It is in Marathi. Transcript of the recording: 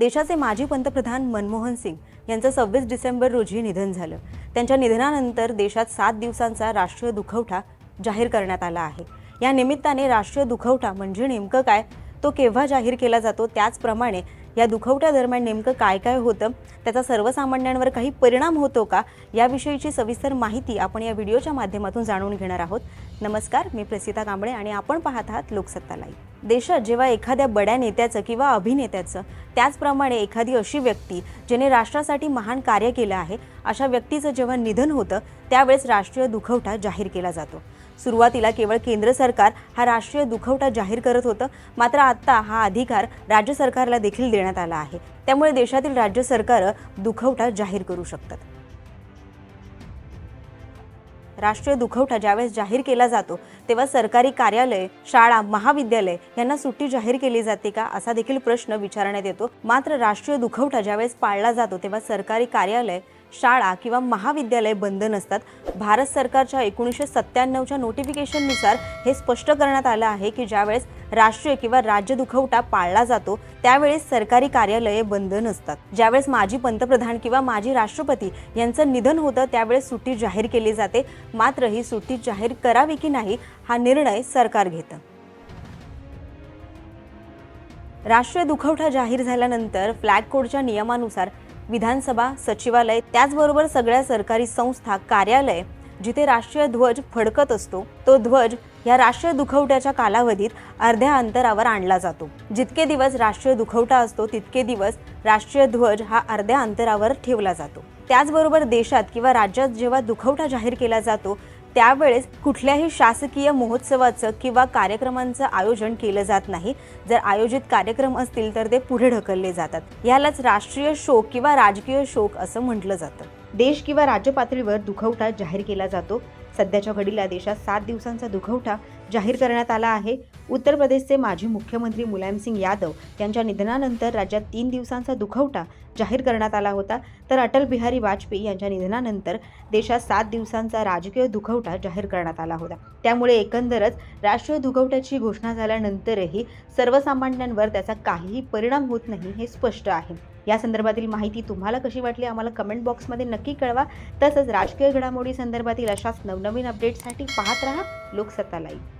देशाचे माजी पंतप्रधान मनमोहन सिंग यांचं सव्वीस डिसेंबर रोजी निधन झालं. त्यांच्या निधनानंतर देशात सात दिवसांचा राष्ट्रीय दुखवटा जाहीर करण्यात आला आहे. या निमित्ताने राष्ट्रीय दुखवटा म्हणजे नेमकं काय? तो केव्हा जाहीर केला जातो? त्याचप्रमाणे या दुखवट्या दरम्यान नेमकं काय काय होतं? त्याचा सर्वसामान्यांवर काही परिणाम होतो का? याविषयीची सविस्तर माहिती आपण या व्हिडिओच्या माध्यमातून जाणून घेणार आहोत. नमस्कार मी प्रसिता कांबळे आणि आपण पाहत आहात लोकसत्ता लाईव्ह. देशात जेव्हा एखाद्या बड्या नेत्याचं किंवा अभिनेत्याचं त्याचप्रमाणे एखादी अशी व्यक्ती ज्याने राष्ट्रासाठी महान कार्य केलं आहे अशा व्यक्तीचं जेव्हा निधन होतं त्यावेळेस राष्ट्रीय दुखवटा जाहीर केला जातो. सुरुवातीला केवळ केंद्र सरकार हा राष्ट्रीय दुखवटा जाहीर करत होतं मात्र आत्ता हा अधिकार राज्य सरकारला देखील देण्यात आला आहे. त्यामुळे देशातील राज्य सरकारं दुखवटा जाहीर करू शकतात. राष्ट्रीय दुखवटा ज्यावेळेस जाहीर केला जातो तेव्हा सरकारी कार्यालय शाळा महाविद्यालय यांना सुट्टी जाहीर केली जाते का असा देखील प्रश्न विचारण्यात येतो. मात्र राष्ट्रीय दुखवटा ज्यावेळेस पाळला जातो तेव्हा सरकारी कार्यालय शाळा किंवा महाविद्यालय बंद नसतात. भारत सरकारच्या एकोणीसशे सत्त्याण्णवच्या नोटिफिकेशननुसार हे स्पष्ट करण्यात आलं आहे की ज्यावेळेस राष्ट्रीय किंवा राज्य दुखवटा पाळला जातो त्यावेळेस सरकारी कार्यालये बंद नसतात. ज्यावेळेस माजी पंतप्रधान किंवा माजी राष्ट्रपती यांचं निधन होतं त्यावेळेस सुट्टी जाहीर केली जाते. मात्र ही सुट्टी जाहीर करावी की नाही हा निर्णय सरकार घेतं. राष्ट्रीय दुखवटा जाहीर झाल्यानंतर फ्लॅग कोडच्या नियमानुसार विधानसभा सचिवालय त्याचबरोबर सगळ्या सरकारी संस्था कार्यालय जिथे राष्ट्रीय ध्वज फडकत असतो तो ध्वज या राष्ट्रीय दुखवट्याच्या कालावधीत अर्ध्या अंतरावर आणला जातो. जितके दिवस राष्ट्रीय दुखवटा असतो तितके दिवस राष्ट्रीय ध्वज हा अर्ध्या अंतरावर ठेवला जातो. त्याचबरोबर देशात किंवा राज्यात जेव्हा दुखवटा जाहीर केला जातो त्यावेळेस कुठल्याही शासकीय महोत्सवाचं किंवा कार्यक्रमांचं आयोजन केलं जात नाही. जर आयोजित कार्यक्रम असतील तर ते पुढे ढकलले जातात. यालाच राष्ट्रीय शोक किंवा राजकीय शोक असं म्हटलं जातं. देश किंवा राज्य पातळीवर दुखवटा जाहीर केला जातो. सध्याच्या घडीला देशात सात दिवसांचा दुखवटा जाहीर करण्यात आला आहे. उत्तर प्रदेशचे माजी मुख्यमंत्री मुलायमसिंग यादव यांच्या निधनानंतर राज्यात तीन दिवसांचा दुखवटा जाहीर करण्यात आला होता. तर अटल बिहारी वाजपेयी यांच्या निधनानंतर देशात सात दिवसांचा राजकीय दुखवटा जाहीर करण्यात आला होता. त्यामुळे एकंदरच राष्ट्रीय दुखवट्याची घोषणा झाल्यानंतरही सर्वसामान्यांवर त्याचा काहीही परिणाम होत नाही हे स्पष्ट आहे. या संदर्भातील माहिती तुम्हाला कशी वाटली आम्हाला कमेंट बॉक्समध्ये नक्की कळवा. तसंच राजकीय घडामोडी संदर्भातील अशाच नवनवीन अपडेट्ससाठी पाहत राहा लोकसत्ता लाईव्ह.